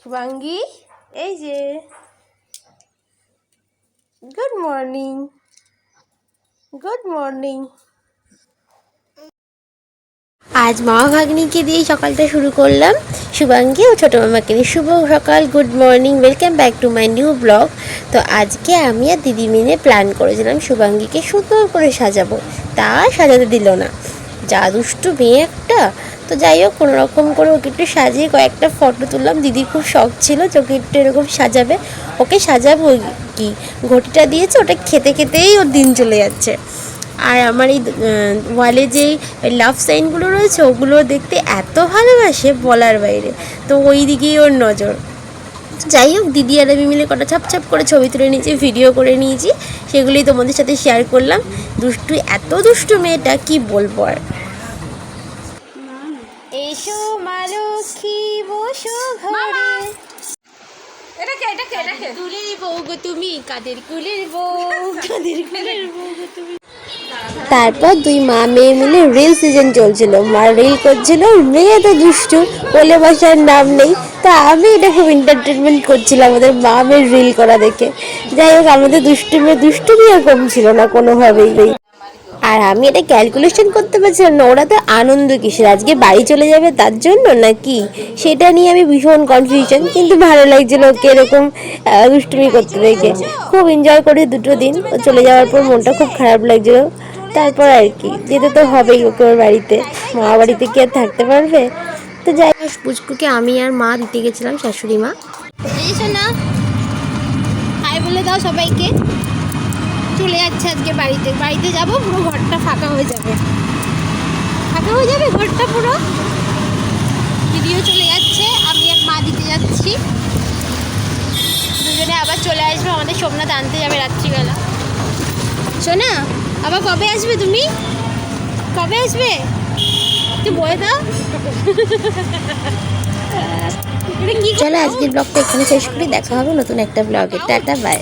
শুভাঙ্গী এই যে good morning good morning আজ মা ভাগ্নিকে দিয়ে সকালটা শুরু করলাম। শুভাঙ্গি ও ছোটো মামাকে নিয়ে শুভ সকাল good morning welcome back to my new blog তো আজকে আমি আর দিদি মিলে প্ল্যান করেছিলাম শুভাঙ্গিকে সুন্দর করে সাজাবো। তা সাজাতে দিল না। যা দুষ্টু মেয়ে একটা তো যাই হোক কোনো রকম করে ওকে একটু সাজিয়ে কয়েকটা ফটো তুললাম। দিদির খুব শখ ছিল যে ওকে একটু এরকম সাজাবে। ওকে সাজাবো কি? ঘটিটা দিয়েছে, ওটা খেতে খেতেই ওর দিন চলে যাচ্ছে। আর আমার এই ওয়ালে যেই লাভ সাইনগুলো রয়েছে, ওগুলো দেখতে এত ভালোবাসে বলার বাইরে। তো ওই দিকেই ওর নজর। যাই হোক, দিদি আর আমি মিলে কটা ছাপ ছাপ করে ছবি তুলে নিয়েছি ভিডিও করে নিয়েছি। সেগুলোই তোমাদের সাথে শেয়ার করলাম। দুষ্টু, এত দুষ্টু মেয়েটা, কি বলব আর? এসো মালক্ষী বসো ঘরে। এটা কে এটা কে এটা কে? কুলের বউ গো তুমি কাদের কুলের বউ কাদের কুলের বউ। গো তুমি তারপর দুই মা মেয়ে মিলে রিল সিজন চলছিল। মা রিল করছিল মেয়ে তো দুষ্টু কোলে বসার নাম নেই। তা আমি এটা খুব এন্টারটেনমেন্ট করছিলাম আমাদের মা মেয়ের রিল করা দেখে। যাই হোক আমাদের দুষ্টু মেয়ে দুষ্টু নিয়ে কম ছিল না কোনোভাবেই। আর আমি এটা ক্যালকুলেশন করতে পারছিলাম না, ওরা তো আনন্দ কিসের? আজকে বাড়ি চলে যাবে তার জন্য নাকি? সেটা নিয়ে আমি ভীষণ কনফিউশন কিন্তু ভালো লাগছিল ওকে এরকম দুষ্টুমি করতে দেখে। খুব এনজয় করে দুটো দিন। ও চলে যাওয়ার পর মনটা খুব খারাপ লাগছিল। তারপর আর কি, যেতে তো হবেই ওকে ওর বাড়িতে। মা বাড়িতে কি আর থাকতে পারবে? তো যাই পুচকুকে আমি আর মা দিতে গেছিলাম শাশুড়ি মা। বলে দাও সবাইকে। চলে যাচ্ছে আজকে বাড়িতে। বাড়িতে যাব পুরো ঘরটা ফাঁকা হয়ে যাবে। ফাঁকা হয়ে যাবে ঘরটা পুরো? দিদিও চলে যাচ্ছে আমি আর মা দিতে যাচ্ছি। দুজনে আবার চলে আসবে আমাদের সোমনাথ আনতে যাবে রাত্রিবেলা। শোনা আবার কবে আসবে তুমি? কবে আসবে? তুই বলে দাও। চলো আজকের ব্লগটা এখানে শেষ করি দেখা হবে নতুন একটা ব্লগে। Tata bye